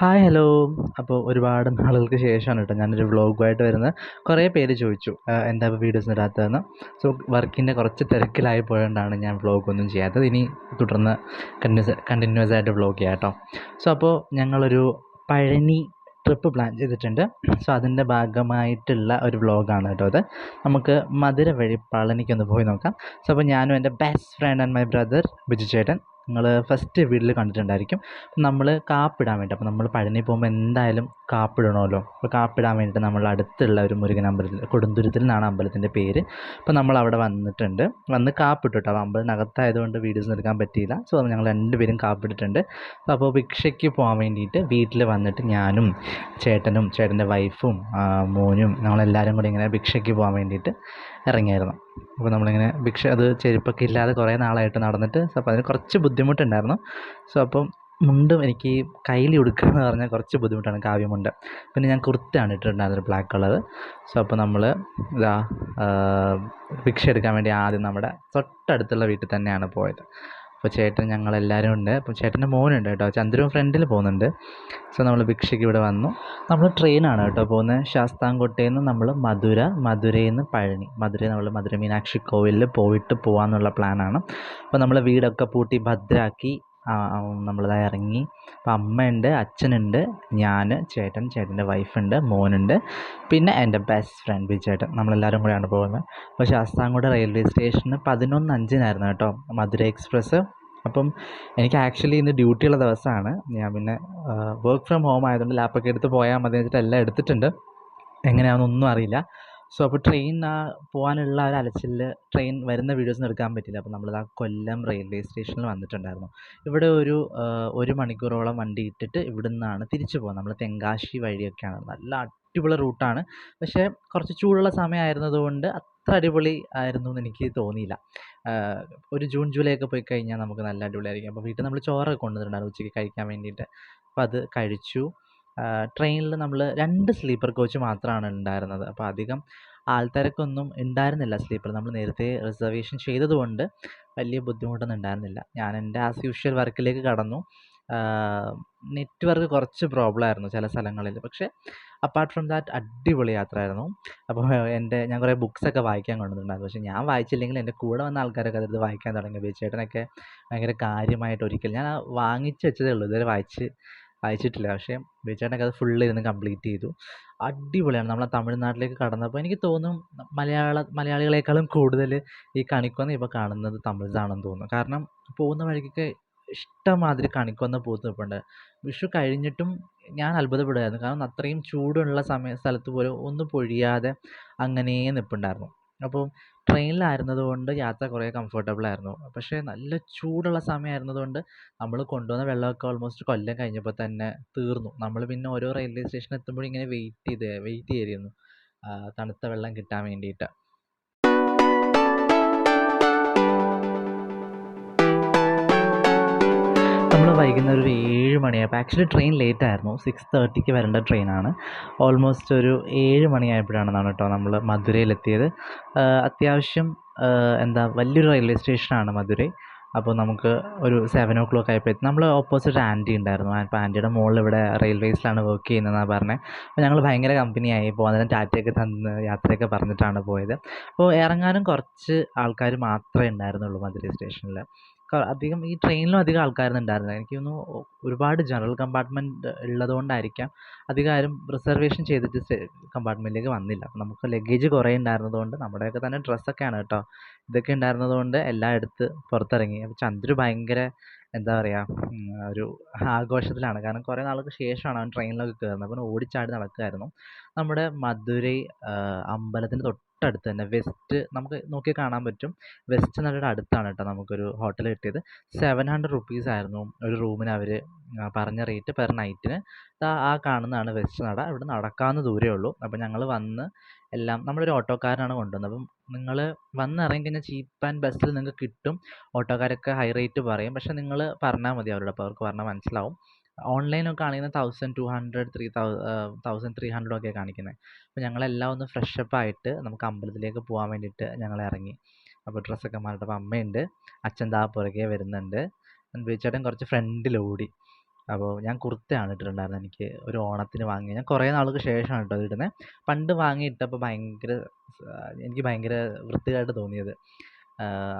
Hi hello അപ്പോൾ ഒരുപാട് നാളുകൾക്ക് ശേഷമാണ് കേട്ടോ ഞാനൊരു വ്ളോഗുമായിട്ട് വരുന്നത്. കുറേ പേര് ചോദിച്ചു എന്താ വീഡിയോസ് ഇടാത്തതെന്ന്? സോ വർക്കിന്റെ കുറച്ച് തിരക്കിലായി പോയതുകൊണ്ടാണ് ഞാൻ വ്ളോഗൊന്നും ചെയ്യാത്തത്. ഇനി തുടർന്ന് കണ്ടിന്യൂസ് കണ്ടിന്യൂസ് ആയിട്ട് വ്ളോഗ് ചെയ്യാം കേട്ടോ. സോ അപ്പോൾ ഞങ്ങളൊരു പഴനി ട്രിപ്പ് പ്ലാൻ ചെയ്തിട്ടുണ്ട്. സോ അതിന്റെ ഭാഗമായിട്ടുള്ള ഒരു വ്ളോഗാണ് കേട്ടോ അത്. നമുക്ക് മധുര വഴി പളനിക്കൊന്ന് പോയി നോക്കാം. സോ അപ്പോൾ ഞാനും എന്റെ best friend and my brother Biju ചേട്ടൻ. നിങ്ങൾ ഫസ്റ്റ് വീട്ടിൽ കണ്ടിട്ടുണ്ടായിരിക്കും. നമ്മൾ കാപ്പിടാൻ വേണ്ടി അപ്പോൾ നമ്മൾ പഴനി പോകുമ്പോൾ എന്തായാലും കാപ്പിടണമല്ലോ. അപ്പോൾ കാപ്പിടാൻ വേണ്ടിയിട്ട് നമ്മൾ അടുത്തുള്ള ഒരു മുരുകൻ അമ്പലത്തിൽ കൊടുന്തുരുത്തിൽ നിന്നാണ് അമ്പലത്തിന്റെ പേര്. അപ്പോൾ നമ്മൾ അവിടെ വന്നിട്ടുണ്ട്. വന്ന് കാപ്പിട്ടു കേട്ടോ അമ്പലത്തിനകത്തായതുകൊണ്ട് വീഡിയോസ് എടുക്കാൻ പറ്റിയില്ല. സോ ഞങ്ങൾ രണ്ടുപേരും കാപ്പിട്ടിട്ടുണ്ട്. അപ്പോൾ ഭിക്ഷയ്ക്ക് പോകാൻ വേണ്ടിയിട്ട് വീട്ടിൽ വന്നിട്ട് ഞാനും ചേട്ടനും ചേട്ടന്റെ വൈഫും മോനും ഞങ്ങളെല്ലാവരും കൂടി ഇങ്ങനെ ഭിക്ഷയ്ക്ക് പോകാൻ വേണ്ടിയിട്ട് ഇറങ്ങിയായിരുന്നു. അപ്പോൾ നമ്മളിങ്ങനെ ഭിക്ഷ അത് ചെരുപ്പൊക്കെ ഇല്ലാതെ കുറേ നാളായിട്ട് നടന്നിട്ട് സോ അപ്പോൾ അതിന് കുറച്ച് ബുദ്ധിമുട്ടുണ്ടായിരുന്നു. സോ അപ്പം മുണ്ടും എനിക്ക് കയ്യിൽ ഉടുക്കുക എന്ന് പറഞ്ഞാൽ കുറച്ച് ബുദ്ധിമുട്ടാണ് കാവ്യമുണ്ട്. പിന്നെ ഞാൻ കുർത്തയാണ് ഇട്ടിട്ടുണ്ടായിരുന്നത് ബ്ലാക്ക് കളർ സോ അപ്പോൾ നമ്മൾ ഇതാ ഭിക്ഷ എടുക്കാൻ വേണ്ടി ആദ്യം നമ്മുടെ തൊട്ടടുത്തുള്ള വീട്ടിൽ തന്നെയാണ് പോയത്. അപ്പോൾ ചേട്ടൻ ഞങ്ങളെല്ലാവരും ഉണ്ട്. അപ്പോൾ ചേട്ടന്റെ മോനുണ്ട് കേട്ടോ. ചന്ദ്രവും ഫ്രണ്ടിൽ പോകുന്നുണ്ട്. സോ നമ്മൾ ഭിക്ഷയ്ക്ക് ഇവിടെ വന്നു. നമ്മൾ ട്രെയിനാണ് കേട്ടോ പോകുന്നത്. ശാസ്താംകോട്ടയിൽ നിന്ന് നമ്മൾ മധുര മധുരയിൽ നിന്ന് പഴനി. മധുര നമ്മൾ മധുര മീനാക്ഷി കോവിലിൽ പോയിട്ട് പോകാമെന്നുള്ള പ്ലാനാണ് അപ്പോൾ നമ്മൾ വീടൊക്കെ പൂട്ടി ഭദ്രാക്കി നമ്മളിതാ ഇറങ്ങി. അപ്പം അമ്മയുണ്ട് അച്ഛനുണ്ട് ഞാൻ ചേട്ടൻ ചേട്ടന്റെ വൈഫുണ്ട് മോനുണ്ട്. പിന്നെ എന്റെ ബെസ്റ്റ് ഫ്രണ്ട് ബിജേട്ടൻ നമ്മളെല്ലാവരും കൂടെയാണ് പോകുന്നത്. അപ്പോൾ ശാസ്താംകോട് റെയിൽവേ സ്റ്റേഷന് പതിനൊന്ന് അഞ്ചിനായിരുന്നു കേട്ടോ മധുര എക്സ്പ്രസ് അപ്പം എനിക്ക് ആക്ച്വലി ഇന്ന് ഡ്യൂട്ടിയുള്ള ദിവസമാണ്. ഞാൻ പിന്നെ വർക്ക് ഫ്രം ഹോം ആയതുകൊണ്ട് ലാപ്പൊക്കെ എടുത്ത് പോയാൽ മതി വെച്ചിട്ട് എല്ലാം എടുത്തിട്ടുണ്ട്. എങ്ങനെയാണെന്നൊന്നും അറിയില്ല. സോ അപ്പോൾ ട്രെയിൻ ആ പോകാനുള്ള ഒരു അലച്ചിൽ ട്രെയിൻ വരുന്ന വീഡിയോസൊന്നും എടുക്കാൻ പറ്റില്ല. അപ്പോൾ നമ്മളിത് ആ കൊല്ലം റെയിൽവേ സ്റ്റേഷനിൽ വന്നിട്ടുണ്ടായിരുന്നു. ഇവിടെ ഒരു ഒരു മണിക്കൂറോളം വണ്ടി ഇട്ടിട്ട് ഇവിടെ നിന്നാണ് തിരിച്ചു പോകുന്നത് നമ്മൾ തെങ്കാശി വഴിയൊക്കെയാണ്. നല്ല അടിപൊളി റൂട്ടാണ് പക്ഷേ കുറച്ച് ചൂടുള്ള സമയമായിരുന്നതുകൊണ്ട് അത്ര അടിപൊളി ആയിരുന്നു എന്ന് എനിക്ക് തോന്നിയില്ല. ഒരു ജൂൺ ജൂലൈ ഒക്കെ പോയി കഴിഞ്ഞാൽ നമുക്ക് നല്ല അടിപൊളിയായിരിക്കും. അപ്പോൾ വീട്ടിൽ നമ്മൾ ചോറൊക്കെ കൊണ്ടുവന്നിട്ടുണ്ടായിരുന്നു ഉച്ചയ്ക്ക് കഴിക്കാൻ വേണ്ടിയിട്ട്. അപ്പോൾ അത് കഴിച്ചു. ട്രെയിനിൽ നമ്മൾ രണ്ട് സ്ലീപ്പർ കോച്ച് മാത്രമാണ് ഉണ്ടായിരുന്നത് അപ്പോൾ അധികം ആൾത്തിരക്കൊന്നും ഉണ്ടായിരുന്നില്ല സ്ലീപ്പർ. നമ്മൾ നേരത്തെ റിസർവേഷൻ ചെയ്തതുകൊണ്ട് വലിയ ബുദ്ധിമുട്ടൊന്നും ഉണ്ടായിരുന്നില്ല ഞാൻ എന്റെ ആസ് യൂഷ്വൽ വർക്കിലേക്ക് കടന്നു. നെറ്റ്വർക്ക് കുറച്ച് പ്രോബ്ലം ആയിരുന്നു ചില സ്ഥലങ്ങളിൽ പക്ഷേ അപ്പാർട്ട് ഫ്രം ദാറ്റ് അടിപൊളി യാത്ര ആയിരുന്നു അപ്പോൾ എന്റെ ഞാൻ കുറേ ബുക്സൊക്കെ വായിക്കാൻ കൊണ്ടുവന്നിട്ടുണ്ടായിരുന്നു. പക്ഷേ ഞാൻ വായിച്ചില്ലെങ്കിൽ എന്റെ കൂടെ വന്ന ആൾക്കാരൊക്കെ അതെടുത്ത് വായിക്കാൻ തുടങ്ങി ബിജുചേട്ടനൊക്കെ ഭയങ്കര കാര്യമായിട്ട് ഒരിക്കൽ ഞാൻ വാങ്ങിച്ച് വെച്ചതേ ഉള്ളൂ. ഇതുവരെ വായിച്ച് വായിച്ചിട്ടില്ല പക്ഷേ ബിജുചേട്ടനൊക്കെ അത് ഫുള്ള് ഇരുന്ന് കംപ്ലീറ്റ് ചെയ്തു. അടിപൊളിയാണ്. നമ്മളെ തമിഴ്നാട്ടിലേക്ക് കടന്നപ്പോൾ എനിക്ക് തോന്നും മലയാള മലയാളികളെക്കാളും കൂടുതൽ ഈ കണിക്കൊന്ന ഇപ്പോൾ കാണുന്നത് തമിഴ്സാണെന്ന് തോന്നുന്നു. കാരണം പോകുന്ന വഴിക്കൊക്കെ ഇഷ്ടമാതിരി കണിക്കൊന്ന പൂത്ത് നിൽപ്പുണ്ട് വിഷു കഴിഞ്ഞിട്ടും ഞാൻ അത്ഭുതപ്പെടുമായിരുന്നു കാരണം അത്രയും ചൂടുള്ള സമയ സ്ഥലത്ത് പോലും ഒന്നും പൊഴിയാതെ അങ്ങനെ നിൽപ്പുണ്ടായിരുന്നു അപ്പോൾ ട്രെയിനിലായിരുന്നത് കൊണ്ട് യാത്ര കുറേ കംഫർട്ടബിൾ ആയിരുന്നു പക്ഷേ നല്ല ചൂടുള്ള സമയമായിരുന്നതുകൊണ്ട് നമ്മൾ കൊണ്ടുവന്ന വെള്ളമൊക്കെ ഓൾമോസ്റ്റ് കൊല്ലം കഴിഞ്ഞപ്പോൾ തന്നെ തീർന്നു. നമ്മൾ പിന്നെ ഓരോ റെയിൽവേ സ്റ്റേഷനിൽ എത്തുമ്പോഴും ഇങ്ങനെ വെയിറ്റ് ചെയ്ത് വെയിറ്റ് ചെയ്തിരുന്നു. തണുത്ത വെള്ളം കിട്ടാൻ വേണ്ടിയിട്ട്. നമ്മൾ വൈകുന്നേരം ഒരു ഏഴ് മണിയായപ്പോൾ ആക്ച്വലി ട്രെയിൻ ലേറ്റ് ആയിരുന്നു. സിക്സ് തേർട്ടിക്ക് വരേണ്ട ട്രെയിനാണ് ഓൾമോസ്റ്റ് ഒരു ഏഴ് മണിയായപ്പോഴാണെന്നാണ് കേട്ടോ നമ്മൾ മധുരയിലെത്തിയത്. അത്യാവശ്യം എന്താ വലിയൊരു റെയിൽവേ സ്റ്റേഷനാണ് മധുരൈ. അപ്പോൾ നമുക്ക് ഒരു സെവൻ ഓ ക്ലോക്ക് ആയപ്പോൾ നമ്മൾ ഓപ്പോസിറ്റ് ആന്റി ഉണ്ടായിരുന്നു അപ്പോൾ ആന്റിയുടെ മോളിൽ ഇവിടെ റെയിൽവേസിലാണ് വർക്ക് ചെയ്യുന്നതെന്നാണ് പറഞ്ഞത് അപ്പോൾ ഞങ്ങൾ ഭയങ്കര കമ്പനിയായി പോകുന്നതിന് ടാറ്റയൊക്കെ തന്ന് യാത്രയൊക്കെ പറഞ്ഞിട്ടാണ് പോയത്. അപ്പോൾ ഇറങ്ങാനും കുറച്ച് ആൾക്കാർ മാത്രമേ ഉണ്ടായിരുന്നുള്ളൂ മധുരൈ സ്റ്റേഷനിൽ അധികം ഈ ട്രെയിനിലും അധികം ആൾക്കാരൊന്നും ഉണ്ടായിരുന്നില്ല എനിക്ക് തോന്നുന്നു ഒരുപാട് ജനറൽ കമ്പാർട്ട്മെന്റ് ഉള്ളതുകൊണ്ടായിരിക്കാം അധികം ആരും റിസർവേഷൻ ചെയ്തിട്ട് കമ്പാർട്ട്മെന്റിലേക്ക് വന്നില്ല. അപ്പം നമുക്ക് ലഗേജ് കുറേ ഉണ്ടായിരുന്നതുകൊണ്ട് നമ്മുടെയൊക്കെ തന്നെ ഡ്രസ്സൊക്കെയാണ് കേട്ടോ. ഇതൊക്കെ ഉണ്ടായിരുന്നതുകൊണ്ട് എല്ലാം എടുത്ത് പുറത്തിറങ്ങി. അപ്പോൾ ചന്ദ്രു ഭയങ്കര എന്താ പറയുക ഒരു ആഘോഷത്തിലാണ്. കാരണം കുറേ നാൾക്ക് ശേഷമാണ് അവൻ ട്രെയിനിലൊക്കെ കയറുന്നത് അപ്പോൾ ഓടിച്ചാടി നടക്കുമായിരുന്നു നമ്മുടെ മധുരൈ അമ്പലത്തിന്റെ അമ്പലത്തിന്റെ തൊട്ടടുത്ത് തന്നെ വെസ്റ്റ് നമുക്ക് നോക്കി കാണാൻ പറ്റും. വെസ്റ്റ് നടയുടെ അടുത്താണ് കേട്ടോ നമുക്കൊരു ഹോട്ടൽ കിട്ടിയത്. സെവൻ ഹൺഡ്രഡ് റുപ്പീസ് ആയിരുന്നു ഒരു റൂമിന് അവർ പറഞ്ഞ റേറ്റ് പെർ നൈറ്റിന് ആ കാണുന്നതാണ് വെസ്റ്റ് നട. ഇവിടെ നടക്കാവുന്ന ദൂരമേ ഉള്ളൂ. അപ്പോൾ ഞങ്ങൾ വന്ന് എല്ലാം നമ്മളൊരു ഓട്ടോക്കാരനാണ് കൊണ്ടുവന്നത്. അപ്പം നിങ്ങൾ വന്നിറങ്ങി കഴിഞ്ഞാൽ ചീപ്പ് ആൻഡ് ബെസ്റ്റിൽ നിങ്ങൾക്ക് കിട്ടും. ഓട്ടോക്കാരൊക്കെ ഹൈ റേറ്റ് പറയും. പക്ഷേ നിങ്ങൾ പറഞ്ഞാൽ മതി അവരോട്. അപ്പോൾ അവർക്ക് പറഞ്ഞാൽ മനസ്സിലാവും. ഓൺലൈനൊക്കെ ആണെങ്കിൽ thousand two hundred three thousand three hundred ഒക്കെ കാണിക്കുന്നത് അപ്പോൾ ഞങ്ങളെല്ലാം ഒന്ന് ഫ്രഷപ്പ് ആയിട്ട് നമുക്ക് അമ്പലത്തിലേക്ക് പോകാൻ വേണ്ടിയിട്ട് ഞങ്ങൾ ഇറങ്ങി. അപ്പോൾ ഡ്രസ്സൊക്കെ മാറിയിട്ട് അപ്പോൾ അമ്മയുണ്ട് അച്ഛൻ ദാ പുറകെ വരുന്നുണ്ട്. ബിജുചേട്ടൻ കുറച്ച് ഫ്രണ്ടിലോടി അപ്പോൾ ഞാൻ കുർത്തയാണ് ഇട്ടിട്ടുണ്ടായിരുന്നത് എനിക്ക് ഒരു ഓണത്തിന് വാങ്ങിയ. ഞാൻ കുറേ നാൾക്ക് ശേഷമാണ് കേട്ടോ ഇടുന്നത് പണ്ട് വാങ്ങി ഇട്ടപ്പോൾ ഭയങ്കര എനിക്ക് ഭയങ്കര വൃത്തികേട് തോന്നിയത്.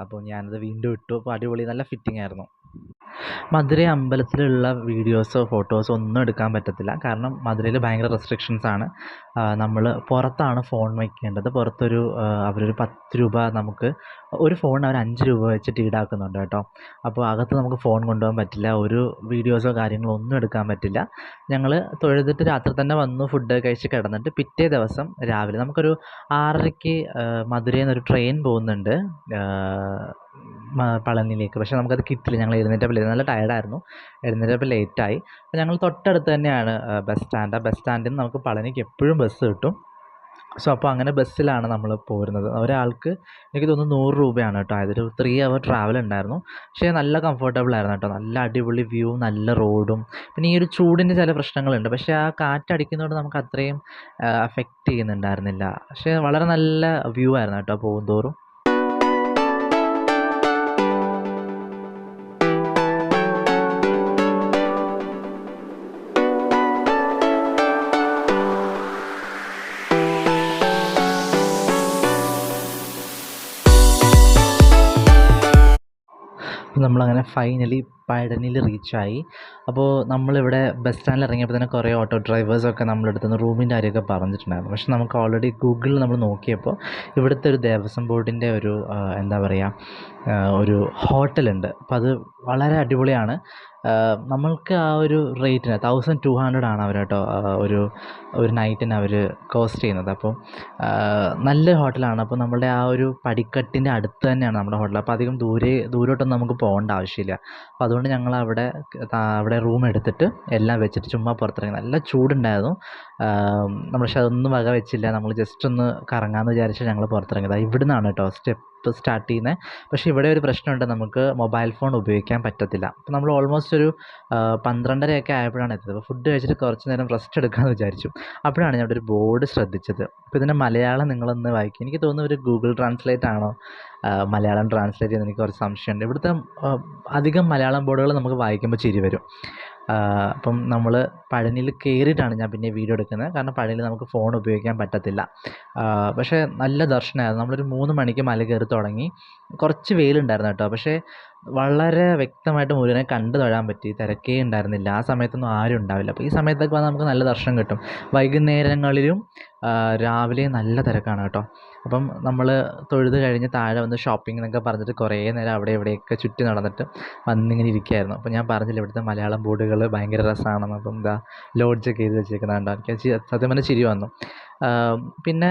അപ്പോൾ ഞാനത് വീണ്ടും ഇട്ടു. അപ്പോൾ അടിപൊളി നല്ല ഫിറ്റിംഗ് ആയിരുന്നു. മധുരൈ അമ്പലത്തിലുള്ള വീഡിയോസോ ഫോട്ടോസോ ഒന്നും എടുക്കാൻ പറ്റത്തില്ല. കാരണം മധുരയിൽ ഭയങ്കര റെസ്ട്രിക്ഷൻസ് ആണ്. നമ്മൾ പുറത്താണ് ഫോൺ വയ്ക്കേണ്ടത് പുറത്തൊരു അവരൊരു പത്ത് രൂപ നമുക്ക് ഒരു ഫോൺ അവർ അഞ്ച് രൂപ വെച്ചിട്ട് ഈടാക്കുന്നുണ്ട് കേട്ടോ. അപ്പോൾ അകത്ത് നമുക്ക് ഫോൺ കൊണ്ടുപോകാൻ പറ്റില്ല. ഒരു വീഡിയോസോ കാര്യങ്ങളോ ഒന്നും എടുക്കാൻ പറ്റില്ല. ഞങ്ങൾ തൊഴുതിട്ട് രാത്രി തന്നെ വന്നു ഫുഡ് കഴിച്ച് കിടന്നിട്ട് പിറ്റേ ദിവസം രാവിലെ നമുക്കൊരു ആറരയ്ക്ക് മധുരയിൽ നിന്നൊരു ട്രെയിൻ പോകുന്നുണ്ട്. പളനിയിലേക്ക്. പക്ഷേ നമുക്കത് കിട്ടില്ല ഞങ്ങൾ എഴുന്നേറ്റപ്പോൾ നല്ല ടയേർഡായിരുന്നു എഴുന്നേറ്റപ്പോൾ ലേറ്റായി അപ്പോൾ ഞങ്ങൾ തൊട്ടടുത്ത് തന്നെയാണ് ബസ് സ്റ്റാൻഡ് ആ ബസ് സ്റ്റാൻഡിൽ നിന്ന് നമുക്ക് പളനിക്ക് എപ്പോഴും ബസ് കിട്ടും. സോ അപ്പോൾ അങ്ങനെ ബസ്സിലാണ് നമ്മൾ പോരുന്നത്. ഒരാൾക്ക് എനിക്ക് തോന്നുന്നു നൂറ് രൂപയാണ് കേട്ടോ. അതൊരു ത്രീ അവർ ട്രാവൽ ഉണ്ടായിരുന്നു. പക്ഷേ നല്ല കംഫർട്ടബിൾ ആയിരുന്നു കേട്ടോ. നല്ല അടിപൊളി വ്യൂ നല്ല റോഡും പിന്നെ ഈ ഒരു ചൂടിന്റെ ചില പ്രശ്നങ്ങളുണ്ട്. പക്ഷേ ആ കാറ്റടിക്കുന്നതുകൊണ്ട് നമുക്ക് അത്രയും അഫക്റ്റ് ചെയ്യുന്നുണ്ടായിരുന്നില്ല. പക്ഷേ വളരെ നല്ല വ്യൂ ആയിരുന്നു കേട്ടോ പോകുന്തോറും. നമ്മളങ്ങനെ ഫൈനലി പഴനിയിൽ റീച്ചായി അപ്പോൾ നമ്മളിവിടെ ബസ് സ്റ്റാൻഡിൽ ഇറങ്ങിയപ്പോൾ തന്നെ കുറേ ഓട്ടോ ഡ്രൈവേഴ്സൊക്കെ നമ്മളെടുത്ത് നിന്ന് റൂമിന്റെ കാര്യമൊക്കെ പറഞ്ഞിട്ടുണ്ടായിരുന്നു. പക്ഷെ നമുക്ക് ഓൾറെഡി ഗൂഗിളിൽ നമ്മൾ നോക്കിയപ്പോൾ ഇവിടുത്തെ ഒരു ദേവസ്വം ബോർഡിന്റെ ഒരു എന്താ പറയുക ഒരു ഹോട്ടലുണ്ട് അപ്പോൾ അത് വളരെ അടിപൊളിയാണ്. നമ്മൾക്ക് ആ ഒരു റേറ്റിന് തൗസൻഡ് ടു ഹൺഡ്രഡ് ആണ് അവർ കേട്ടോ ഒരു ഒരു നൈറ്റിന് അവർ കോസ്റ്റ് ചെയ്യുന്നത്. അപ്പോൾ നല്ല ഹോട്ടലാണ് അപ്പോൾ നമ്മളുടെ ആ ഒരു പടിക്കെട്ടിന്റെ അടുത്ത് തന്നെയാണ് നമ്മുടെ ഹോട്ടൽ അപ്പോൾ അധികം ദൂരെ ദൂരോട്ടൊന്നും നമുക്ക് പോകേണ്ട ആവശ്യമില്ല. അപ്പോൾ അതുകൊണ്ട് ഞങ്ങൾ അവിടെ അവിടെ റൂം എടുത്തിട്ട് എല്ലാം വെച്ചിട്ട് ചുമ്മാ പുറത്തിറങ്ങി. നല്ല ചൂടുണ്ടായിരുന്നു. നമ്മൾ പക്ഷെ അതൊന്നും വക വെച്ചില്ല. നമ്മൾ ജസ്റ്റ് ഒന്ന് കറങ്ങാമെന്ന് വിചാരിച്ച് ഞങ്ങൾ പുറത്തിറങ്ങിയത്. ഇവിടെ നിന്നാണ് കേട്ടോ സ്റ്റെപ്പ് സ്റ്റാർട്ട് ചെയ്യുന്നത് പക്ഷേ ഇവിടെ ഒരു പ്രശ്നമുണ്ട്. നമുക്ക് മൊബൈൽ ഫോൺ ഉപയോഗിക്കാൻ പറ്റത്തില്ല. അപ്പോൾ നമ്മൾ ഓൾമോസ്റ്റ് ഒരു പന്ത്രണ്ടരയൊക്കെ ആയപ്പോഴാണ് എത്തിയത്. അപ്പോൾ ഫുഡ് കഴിച്ചിട്ട് കുറച്ച് നേരം റെസ്റ്റ് എടുക്കാമെന്ന് വിചാരിച്ചു. അപ്പോഴാണ് ഞാൻ ഒരു ബോർഡ് ശ്രദ്ധിച്ചത്. അപ്പോൾ ഇതിന്റെ മലയാളം നിങ്ങളൊന്ന് വായിക്കും. എനിക്ക് തോന്നുന്നു ഒരു ഗൂഗിൾ ട്രാൻസ്ലേറ്റ് ആണോ? മലയാളം ട്രാൻസ്ലേറ്റ് ചെയ്യുന്നത് എനിക്ക് കുറച്ച് സംശയമുണ്ട്. ഇവിടുത്തെ അധികം മലയാളം ബോർഡുകൾ നമുക്ക് വായിക്കുമ്പോൾ ചിരി വരും. അപ്പം നമ്മൾ പഴനിയിൽ കയറിയിട്ടാണ് ഞാൻ പിന്നെ വീഡിയോ എടുക്കുന്നത്. കാരണം പഴനിയിൽ നമുക്ക് ഫോൺ ഉപയോഗിക്കാൻ പറ്റത്തില്ല. പക്ഷേ നല്ല ദർശനമായിരുന്നു നമ്മളൊരു മൂന്ന് മണിക്ക് മല കയറി തുടങ്ങി. കുറച്ച് വെയിലുണ്ടായിരുന്നു കേട്ടോ. പക്ഷേ വളരെ വ്യക്തമായിട്ട് മുരുകനെ കണ്ടു തൊഴാൻ പറ്റി. തിരക്കേ ഉണ്ടായിരുന്നില്ല. ആ സമയത്തൊന്നും ആരും ഉണ്ടാവില്ല. അപ്പോൾ ഈ സമയത്തൊക്കെ വന്നാൽ നമുക്ക് നല്ല ദർശനം കിട്ടും. വൈകുന്നേരങ്ങളിലും രാവിലെ നല്ല തിരക്കാണ് കേട്ടോ. അപ്പം നമ്മൾ തൊഴുത് കഴിഞ്ഞ് താഴെ വന്ന് ഷോപ്പിംഗ് എന്നൊക്കെ പറഞ്ഞിട്ട് കുറേ നേരം അവിടെ എവിടെയൊക്കെ ചുറ്റി നടന്നിട്ട് വന്നിങ്ങനെ ഇരിക്കുകയായിരുന്നു അപ്പോൾ ഞാൻ പറഞ്ഞില്ല ഇവിടുത്തെ മലയാളം ബോർഡുകൾ ഭയങ്കര രസമാണെന്ന് അപ്പം എന്താ ലോഡ്ജൊക്കെ എഴുതി വെച്ചേക്കുന്നത് കണ്ടോ? എനിക്ക് സത്യം പറഞ്ഞാൽ ചിരി വന്നു. പിന്നെ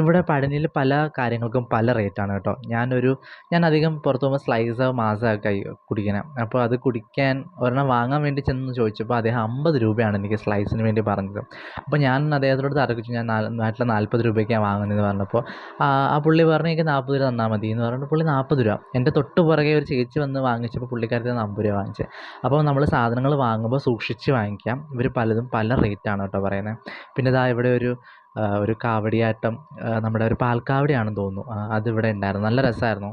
ഇവിടെ പഴനിയിൽ പല കാര്യങ്ങൾക്കും പല റേറ്റാണ് കേട്ടോ. ഞാനൊരു ഞാൻ അധികം പുറത്ത് പോകുമ്പോൾ സ്ലൈസോ മാസമൊക്കെ കുടിക്കണേ. അപ്പോൾ അത് കുടിക്കാൻ ഒരെണ്ണം വാങ്ങാൻ വേണ്ടി ചെന്ന് ചോദിച്ചപ്പോൾ അദ്ദേഹം അമ്പത് രൂപയാണ് എനിക്ക് സ്ലൈസിന് വേണ്ടി പറഞ്ഞത്. അപ്പോൾ ഞാൻ അദ്ദേഹത്തോട് തർക്കിച്ചു ഞാൻ നാട്ടിൽ നാൽപ്പത് രൂപയ്ക്കാണ് വാങ്ങുന്നതെന്ന് പറഞ്ഞപ്പോൾ ആ പുള്ളി പറഞ്ഞു എനിക്ക് നാൽപ്പത് രൂപ തന്നാൽ മതി. എന്ന് പറഞ്ഞിട്ട് പുള്ളി നാൽപ്പത് രൂപ. എന്റെ തൊട്ട് പുറകെ ഒരു ചേച്ചി വന്ന് വാങ്ങിച്ചപ്പോൾ പുള്ളിക്കാരത്തെ അമ്പത് രൂപ വാങ്ങിച്ചത് അപ്പോൾ നമ്മൾ സാധനങ്ങൾ വാങ്ങുമ്പോൾ സൂക്ഷിച്ച് വാങ്ങിക്കാം. ഇവർ പലതും പല റേറ്റാണ് കേട്ടോ പറയുന്നത്. പിന്നെ ഇതാ ഇവിടെ ഒരു ഒരു കാവടിയാട്ടം നമ്മുടെ ഒരു പാൽക്കാവടിയാണെന്ന് തോന്നുന്നു അതിവിടെ ഉണ്ടായിരുന്നു നല്ല രസമായിരുന്നു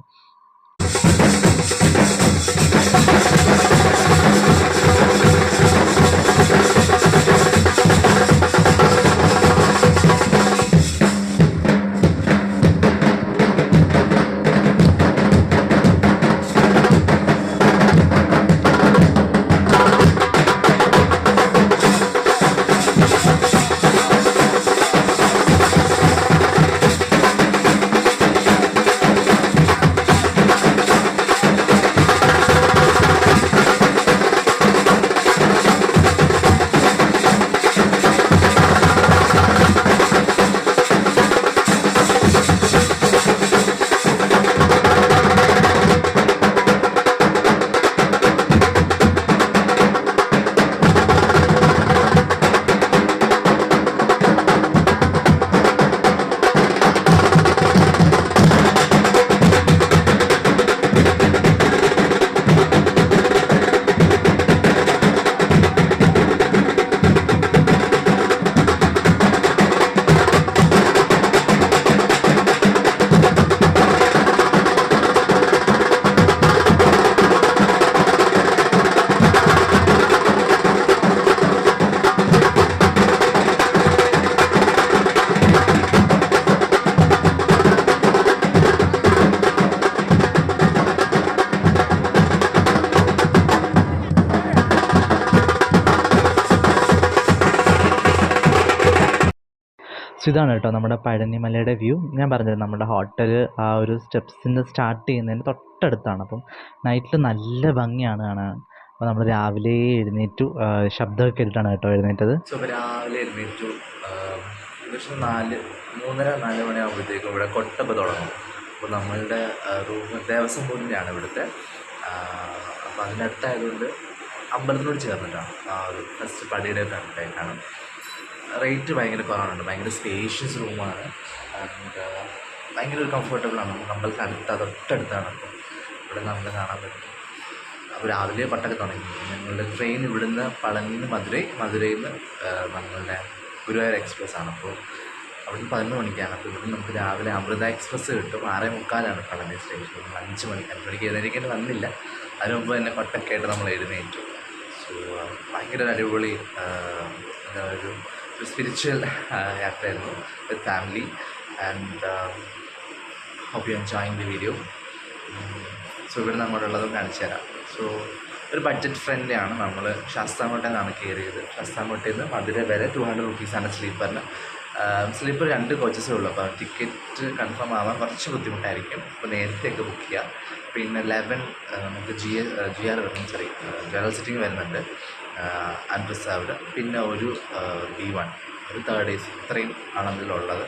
സോ ഇതാണ് കേട്ടോ നമ്മുടെ പഴനിമലയുടെ വ്യൂ. ഞാൻ പറഞ്ഞത് നമ്മുടെ ഹോട്ടൽ ആ ഒരു സ്റ്റെപ്സിന്റെ സ്റ്റാർട്ട് ചെയ്യുന്നതിന് തൊട്ടടുത്താണ്. അപ്പം നൈറ്റിൽ നല്ല ഭംഗിയാണ് കാണാൻ. അപ്പോൾ നമ്മൾ രാവിലെ എഴുന്നേറ്റു ശബ്ദമൊക്കെ കേട്ടിട്ടാണ് കേട്ടോ എഴുന്നേറ്റത്. സോ രാവിലെ എഴുന്നേറ്റു. ഏകദേശം നാല് മൂന്നര നാല് മണിയാകുമ്പോഴത്തേക്കും ഇവിടെ കൊട്ടപ്പ് തുടങ്ങും. അപ്പോൾ നമ്മളുടെ റൂം ദേവസ്വം ബോർഡിന്റെയാണ് ഇവിടുത്തെ. അപ്പോൾ അതിനടുത്തായതുകൊണ്ട് അമ്പലത്തിനോട് ചേർന്നിട്ടാണ് ആ ഒരു ഫസ്റ്റ് പടിയുടെ ഫ്രണ്ടിലേക്കാണ് റേറ്റ് ഭയങ്കര കുറവാണ് ഭയങ്കര സ്പേഷ്യസ് റൂമാണ് ആൻഡ് ഭയങ്കര ഒരു കംഫർട്ടബിൾ ആണ്. നമുക്ക് അമ്പലത്തിന് അടുത്ത് തൊട്ടടുത്താണ്. അപ്പോൾ ഇവിടെ നമുക്ക് കാണാൻ പറ്റും. അപ്പോൾ രാവിലെ പട്ടൊക്കെ തുടങ്ങി. ഞങ്ങളുടെ ട്രെയിൻ ഇവിടുന്ന് പളനിയിൽ നിന്ന് മധുരൈ മധുരയിൽ നിന്ന് നമ്മളുടെ ഗുരുവായൂർ എക്സ്പ്രസ് ആണ്. അപ്പോൾ അവിടുന്ന് പതിനൊന്ന് മണിക്കാണ്. അപ്പോൾ ഇവിടുന്ന് നമുക്ക് രാവിലെ അമൃത എക്സ്പ്രസ് കിട്ടും. ആറേ മുക്കാലാണ് പളനി സ്റ്റേഷൻ നമ്മൾ അഞ്ച് മണി അഞ്ച് മണിക്ക് എഴുന്നേൽക്കേണ്ടി വന്നില്ല. അതിന് മുമ്പ് തന്നെ പട്ടൊക്കെ ആയിട്ട് നമ്മൾ എഴുന്നേറ്റു. സോ ഭയങ്കര ഒരു അടിപൊളി എന്താ ഒരു ഒരു സ്പിരിച്വൽ യാത്രയായിരുന്നു with family and hope you enjoying the video so ഇവിടെ നമ്മളുള്ളതും കാണിച്ചു തരാം. സോ ഒരു ബഡ്ജറ്റ് ഫ്രണ്ട്ലി ആണ്. നമ്മൾ ശാസ്താംകോട്ടയിൽ നിന്നാണ് കയറിയത് ശാസ്താംകോട്ടയിൽ നിന്ന് മധുര വരെ ടു ഹൺഡ്രഡ് റുപ്പീസാണ് സ്ലീപ്പറിന് സ്ലീപ്പർ രണ്ട് കോച്ചസേ ഉള്ളൂ. അപ്പോൾ ടിക്കറ്റ് കൺഫേം ആവാൻ കുറച്ച് ബുദ്ധിമുട്ടായിരിക്കും. അപ്പോൾ നേരത്തെയൊക്കെ ബുക്ക് ചെയ്യാം. പിന്നെ ലെവൻ നമുക്ക് ജി ജി ആർ വരുന്നു. സോറി ജനറൽ സിറ്റിംഗ് വരുന്നുണ്ട്. അൺറിസർവ്ഡ് പിന്നെ ഒരു ബി വൺ ഒരു തേർഡ് എ സി ഇത്രയും ആണ് അതിലുള്ളത്.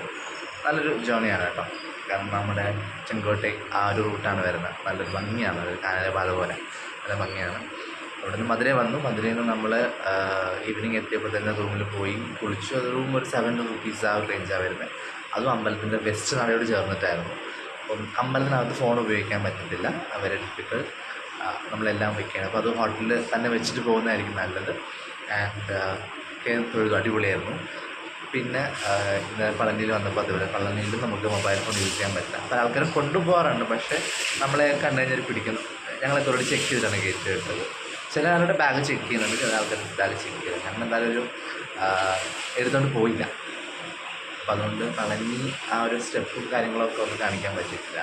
നല്ലൊരു ജേണിയാണ് കേട്ടോ. കാരണം നമ്മുടെ ചെങ്കോട്ടെ ആ ഒരു റൂട്ടാണ് വരുന്നത്. നല്ലൊരു ഭംഗിയാണ്. കാനനപാത പോലെ നല്ല ഭംഗിയാണ്. അവിടെ നിന്ന് വന്നു. മധുരയിൽ നിന്ന് നമ്മൾ ഈവനിങ് എത്തിയപ്പോൾ തന്നെ റൂമിൽ പോയി കുളിച്ചു. അത് റൂം ഒരു സെവൻ റുപ്പീസ് ആ ഒരു റേഞ്ചാണ് വരുന്നത് അതും അമ്പലത്തിന്റെ വെസ്റ്റ് നടയോട് ചേർന്നിട്ടായിരുന്നു. അപ്പം അമ്പലത്തിനകത്ത് ഫോൺ ഉപയോഗിക്കാൻ പറ്റത്തില്ല. അവരെ ഡിഫിക്കൾട്ട് നമ്മളെല്ലാം വയ്ക്കുകയാണ് അപ്പോൾ അത് ഹോട്ടലിൽ തന്നെ വെച്ചിട്ട് പോകുന്നതായിരിക്കും നല്ലത്. ആൻഡ് കേരളത്തിൽ അടിപൊളിയായിരുന്നു. പിന്നെ ഇന്ന് പളനിയിൽ വന്നപ്പോൾ അതുപോലെ പളനിയിൽ നമുക്ക് മൊബൈൽ ഫോൺ യൂസ് ചെയ്യാൻ പറ്റില്ല. പല ആൾക്കാരും കൊണ്ടുപോകാറുണ്ട്. പക്ഷേ നമ്മളെ കണ്ടു കഴിഞ്ഞാൽ പിടിക്കുന്നു ഞങ്ങളെ തൊഴിൽ ചെക്ക് ചെയ്തിട്ടാണ് കയറ്റി വിട്ടത് ചില ആളുടെ ബാഗ് ചെക്ക് ചെയ്യുന്നുണ്ട്. ചില ആൾക്കാർ ബാഗ് ചെക്ക് ചെയ്യുന്നത് കാരണം എന്തായാലും ഒരു എടുത്തുകൊണ്ട് പോയില്ല. അപ്പം അതുകൊണ്ട് പളനി ആ ഒരു സ്റ്റെപ്പും കാര്യങ്ങളൊക്കെ ഒന്ന് കാണിക്കാൻ പറ്റിയിട്ടില്ല.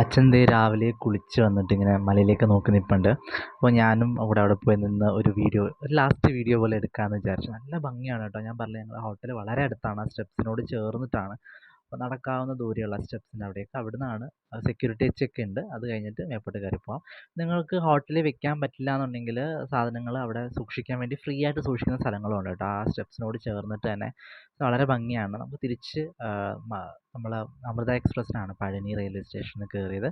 അച്ഛൻ ദേ രാവിലെ കുളിച്ച് വന്നിട്ട് ഇങ്ങനെ മലയിലേക്ക് നോക്കി നിൽപ്പുണ്ട് അപ്പോൾ ഞാനും അവിടെ അവിടെ പോയി നിന്ന് ഒരു വീഡിയോ ഒരു ലാസ്റ്റ് വീഡിയോ പോലെ എടുക്കാമെന്ന് വിചാരിച്ചു. നല്ല ഭംഗിയാണ് കേട്ടോ. ഞാൻ പറഞ്ഞത് ഞങ്ങളുടെ ഹോട്ടൽ വളരെ അടുത്താണ്. ആ സ്റ്റെപ്സിനോട് ചേർന്നിട്ടാണ്. അപ്പോൾ നടക്കാവുന്ന ദൂരെയുള്ള സ്റ്റെപ്സിന്റെ അവിടെയൊക്കെ അവിടെ നിന്നാണ് സെക്യൂരിറ്റി ചെക്ക് ഉണ്ട് അത് കഴിഞ്ഞിട്ട് മേപ്പോട്ട് കയറി പോകാം നിങ്ങൾക്ക് ഹോട്ടലിൽ വെക്കാൻ പറ്റില്ല എന്നുണ്ടെങ്കിൽ സാധനങ്ങൾ അവിടെ സൂക്ഷിക്കാൻ വേണ്ടി ഫ്രീ ആയിട്ട് സൂക്ഷിക്കുന്ന സ്ഥലങ്ങളും ഉണ്ട് കേട്ടോ. ആ സ്റ്റെപ്സിനോട് ചേർന്നിട്ട് തന്നെ വളരെ ഭംഗിയാണ്. നമുക്ക് തിരിച്ച് നമ്മൾ അമൃത എക്സ്പ്രസ്സിനാണ് പഴനി റെയിൽവേ സ്റ്റേഷനിൽ കയറിയത്.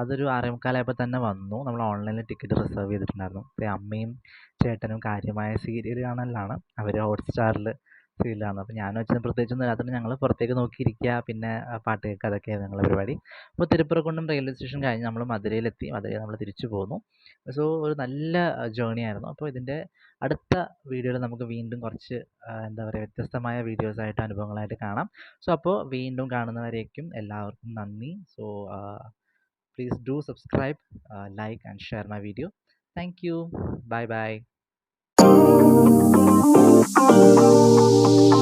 അതൊരു ആറേമുക്കാലായപ്പോൾ തന്നെ വന്നു. നമ്മൾ ഓൺലൈനിൽ ടിക്കറ്റ് റിസർവ് ചെയ്തിട്ടുണ്ടായിരുന്നു. അപ്പോൾ അമ്മയും ചേട്ടനും കാര്യമായ സീരിയൽ കാണലിലാണ് അവർ ഹോട്ട്സ്റ്റാറിൽ സീരിയലാണ് അപ്പോൾ ഞാനും അച്ഛനും പ്രത്യേകിച്ചൊന്നും ഇല്ലാത്തതുകൊണ്ട് ഞങ്ങൾ പുറത്തേക്ക് നോക്കിയിരിക്കുക പിന്നെ പാട്ട് കേൾക്കുക അതൊക്കെയായിരുന്നു ഞങ്ങളുടെ പരിപാടി. അപ്പോൾ തിരുപ്പുറക്കുണ്ടും റെയിൽവേ സ്റ്റേഷൻ കഴിഞ്ഞ് നമ്മൾ മധുരയിലെത്തി. മധുരയിൽ നമ്മൾ തിരിച്ചു പോന്നു. സോ ഒരു നല്ല ജേണി ആയിരുന്നു. അപ്പോൾ ഇതിന്റെ അടുത്ത വീഡിയോയിൽ നമുക്ക് വീണ്ടും കുറച്ച് എന്താ പറയുക വ്യത്യസ്തമായ വീഡിയോസായിട്ട് അനുഭവങ്ങളായിട്ട് കാണാം. സോ അപ്പോൾ വീണ്ടും കാണുന്നവരേക്കും എല്ലാവർക്കും നന്ദി. So please do subscribe like and share my video thank you bye bye Oh.